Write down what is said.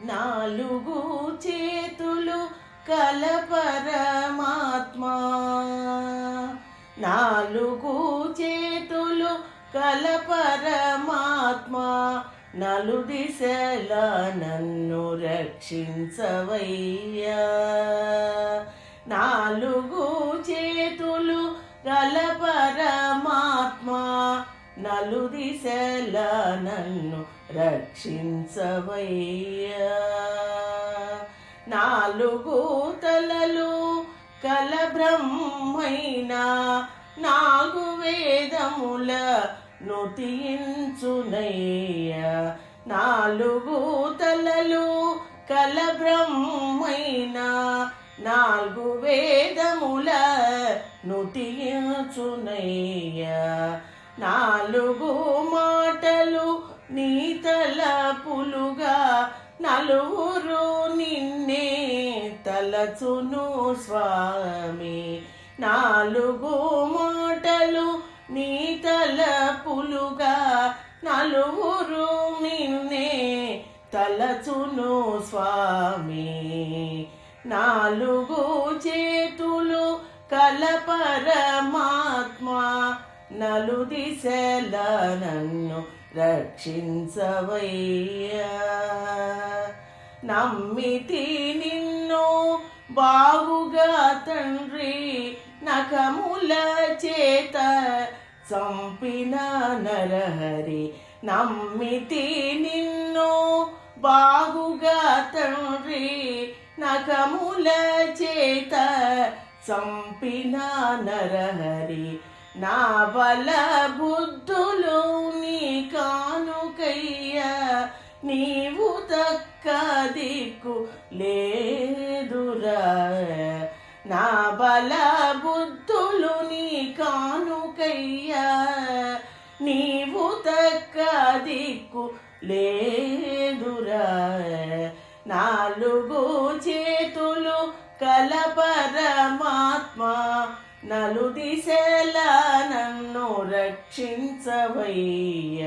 నాలుగు చేతులు కల పరమాత్మా నాలుగు చేతులు కల పరమాత్మా నలుదిశల నన్ను రక్షించవయ్యా. నాలుగు చేతులు గల పరమాత్మా నలుదిశల నన్ను రక్షించవయ్యా. నాలుగు తలలు కల బ్రహ్మైన నాలుగు వేదముల నుతించునయ్యా నాలుగు తలలు కల బ్రహ్మైన నాలుగు వేదముల నుతించునయ్యా నాలుగు తలపులుగా నలుగురు నిన్నే తలచును స్వామి. నాలుగు మాటలు నీ తలపులుగా నలుగురు నిన్నే తలచును స్వామి. నాలుగు చేతులు కల పరమాత్మ నలు దిశల నన్ను రక్షించవయ్యా. నమ్మితి నిన్ను బాగుగా తండ్రి నఖముల చేత చంపిన నరహరి. నమ్మితి నిన్ను బాగుగా తండ్రి నఖముల చేత చంపిన నరహరి. నా బల బుద్ధులు నీవు తక్క దిక్కు లేదురా. నా బల బుద్ధులు నీ కానుకయ్యా. నీవు తక్క దిక్కు లేదురా. నాలుగు చేతులు కల పరమాత్మ నలు దిశల నన్ను రక్షించవయ్య.